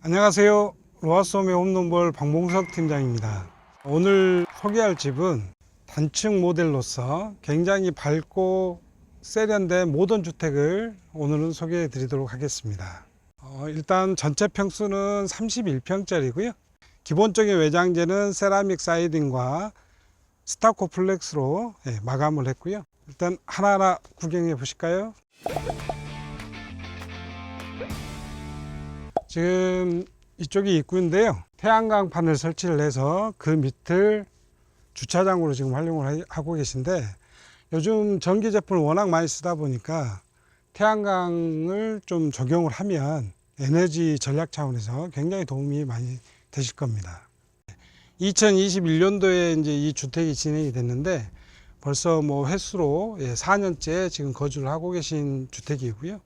안녕하세요. 로아소메 홈런볼 박몽석 팀장입니다. 오늘 소개할 집은 단층 모델로서 굉장히 밝고 세련된 모던 주택을 오늘은 소개해 드리도록 하겠습니다. 어, 일단 전체 평수는 31평짜리고요. 기본적인 외장재는 세라믹 사이딩과 스타코 플렉스로 예, 마감을 했고요. 일단 하나하나 구경해 보실까요? 지금 이쪽이 입구인데요. 태양광판을 설치를 해서 그 밑을 주차장으로 지금 활용을 하- 하고 계신데 요즘 전기 제품을 워낙 많이 쓰다 보니까 태양광을 좀 적용을 하면 에너지 전략 차원에서 굉장히 도움이 많이 되실 겁니다. 2021년도에 이제 이 주택이 진행이 됐는데 벌써 뭐 횟수로 4년째 지금 거주를 하고 계신 주택이고요.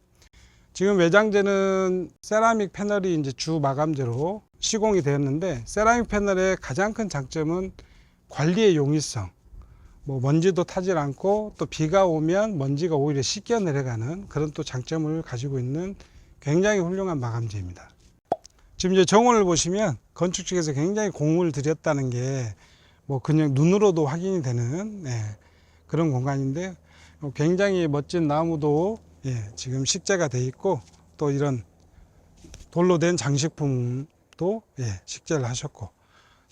지금 외장재는 세라믹 패널이 이제 주 마감재로 시공이 되었는데 세라믹 패널의 가장 큰 장점은 관리의 용이성. 뭐 먼지도 타질 않고 또 비가 오면 먼지가 오히려 씻겨 내려가는 그런 또 장점을 가지고 있는 굉장히 훌륭한 마감재입니다. 지금 이제 정원을 보시면 건축 측에서 굉장히 공을 들였다는 게 뭐 그냥 눈으로도 확인이 되는 네, 그런 공간인데 어, 굉장히 멋진 나무도 예, 지금 식재가 돼 있고 또 이런 돌로 된 장식품도 예, 식재를 하셨고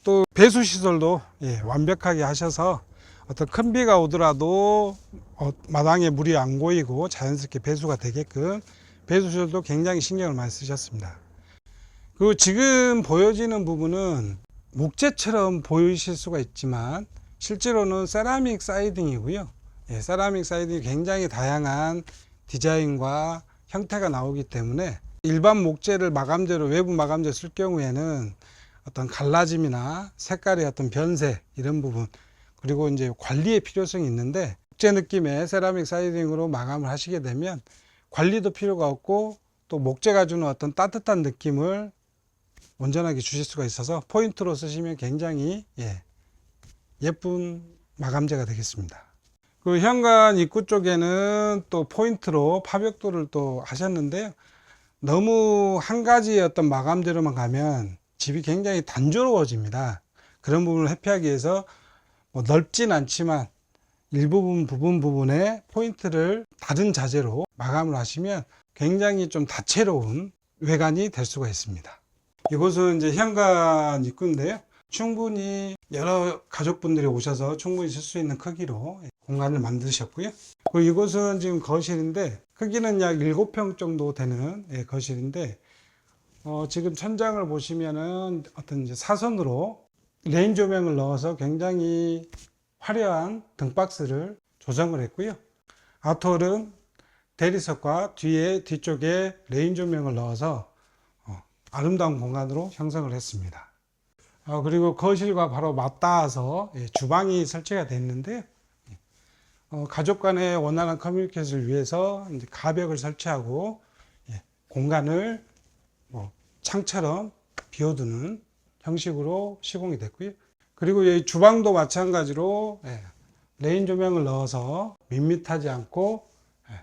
또 배수 시설도 예, 완벽하게 하셔서 어떤 큰 비가 오더라도 어, 마당에 물이 안 고이고 자연스럽게 배수가 되게끔 배수 시설도 굉장히 신경을 많이 쓰셨습니다. 그리고 지금 보여지는 부분은 목재처럼 보이실 수가 있지만 실제로는 세라믹 사이딩이고요. 예, 세라믹 사이딩이 굉장히 다양한 디자인과 형태가 나오기 때문에 일반 목재를 마감재로 외부 마감재 쓸 경우에는 어떤 갈라짐이나 색깔의 어떤 변색 이런 부분 그리고 이제 관리의 필요성이 있는데 목재 느낌의 세라믹 사이딩으로 마감을 하시게 되면 관리도 필요가 없고 또 목재가 주는 어떤 따뜻한 느낌을 온전하게 주실 수가 있어서 포인트로 쓰시면 굉장히 예, 예쁜 마감재가 되겠습니다. 그 현관 입구 쪽에는 또 포인트로 파벽도를 또 하셨는데요. 너무 한 가지의 어떤 마감재로만 가면 집이 굉장히 단조로워집니다. 그런 부분을 회피하기 위해서 뭐 넓진 않지만 일부분 부분 부분에 포인트를 다른 자재로 마감을 하시면 굉장히 좀 다채로운 외관이 될 수가 있습니다. 이곳은 이제 현관 입구인데요. 충분히 여러 가족분들이 오셔서 충분히 쓸 수 있는 크기로 공간을 만드셨고요. 그리고 이곳은 지금 거실인데 크기는 약 7평 정도 되는 예, 거실인데 어, 지금 천장을 보시면은 어떤 이제 사선으로 레인 조명을 넣어서 굉장히 화려한 등박스를 조성을 했고요. 아톨은 대리석과 뒤에 뒤쪽에 레인 조명을 넣어서 어, 아름다운 공간으로 형성을 했습니다. 어, 그리고 거실과 바로 맞닿아서 예, 주방이 설치가 됐는데요. 어, 가족 간의 원활한 커뮤니케이션을 위해서 이제 가벽을 설치하고 예, 공간을 뭐 창처럼 비워두는 형식으로 시공이 됐고요. 그리고 이 주방도 마찬가지로 예, 레인 조명을 넣어서 밋밋하지 않고 예,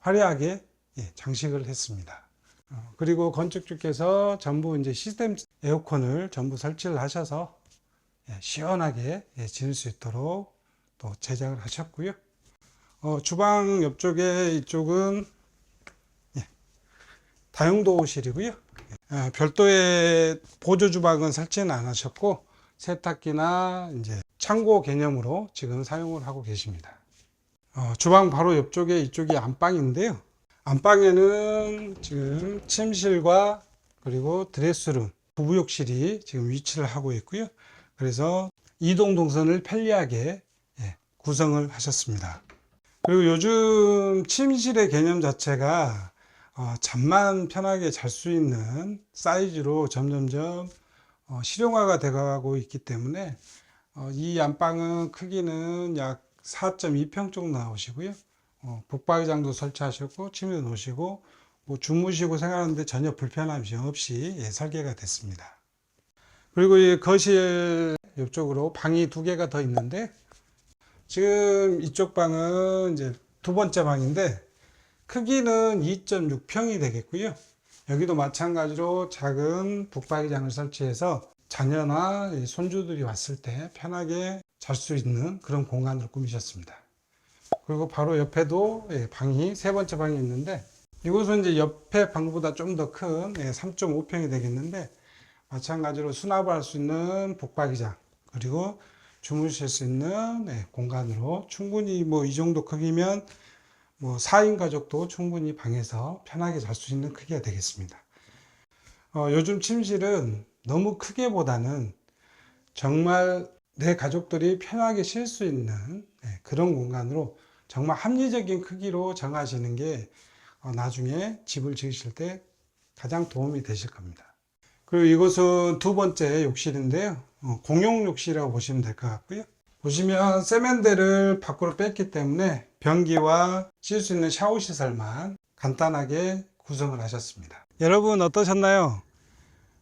화려하게 예, 장식을 했습니다. 어, 그리고 건축주께서 전부 이제 시스템 에어컨을 전부 설치를 하셔서 예, 시원하게 예, 지낼 수 있도록 또 제작을 하셨고요. 어, 주방 옆쪽에 이쪽은 예, 다용도실이고요. 예, 별도의 보조 주방은 설치는 안 하셨고 세탁기나 이제 창고 개념으로 지금 사용을 하고 계십니다. 어, 주방 바로 옆쪽에 이쪽이 안방인데요. 안방에는 지금 침실과 그리고 드레스룸, 부부욕실이 지금 위치를 하고 있고요. 그래서 이동 동선을 편리하게 예, 구성을 하셨습니다. 그리고 요즘 침실의 개념 자체가 어, 잠만 편하게 잘 수 있는 사이즈로 점점점 어, 실용화가 되어가고 있기 때문에 어, 이 안방은 크기는 약 4.2평 정도 나오시고요. 어, 북박이장도 설치하셨고 침대 놓으시고 뭐 주무시고 생활하는데 전혀 불편함이 없이 예, 설계가 됐습니다. 그리고 이 거실 옆쪽으로 방이 두 개가 더 있는데 지금 이쪽 방은 이제 두 번째 방인데 크기는 2.6평이 되겠고요. 여기도 마찬가지로 작은 북박이장을 설치해서 자녀나 이 손주들이 왔을 때 편하게 잘 수 있는 그런 공간으로 꾸미셨습니다. 그리고 바로 옆에도 예, 방이 세 번째 방이 있는데 이곳은 이제 옆에 방보다 좀 더 큰 3.5평이 되겠는데 마찬가지로 수납을 할수 있는 북박이장 그리고 주무실 수 있는 예, 공간으로 충분히 뭐 이 정도 크기면 뭐 4인 가족도 충분히 방에서 편하게 잘 수 있는 크기가 되겠습니다. 어, 요즘 침실은 너무 크게보다는 정말 내 가족들이 편하게 쉴 수 있는 예, 그런 공간으로 정말 합리적인 크기로 정하시는 게 어, 나중에 집을 지으실 때 가장 도움이 되실 겁니다. 그리고 이곳은 두 번째 욕실인데요. 어, 공용 욕실이라고 보시면 될 것 같고요. 보시면 세면대를 밖으로 뺐기 때문에 변기와 씻을 수 있는 샤워 시설만 간단하게 구성을 하셨습니다. 여러분 어떠셨나요?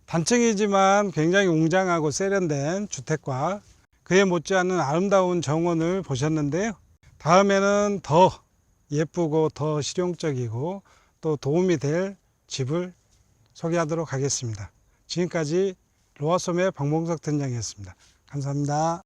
단층이지만 굉장히 웅장하고 세련된 주택과 그에 못지않은 아름다운 정원을 보셨는데요. 다음에는 더 예쁘고 더 실용적이고 또 도움이 될 집을 소개하도록 하겠습니다. 지금까지 로아솜의 박몽석 팀장이었습니다. 감사합니다.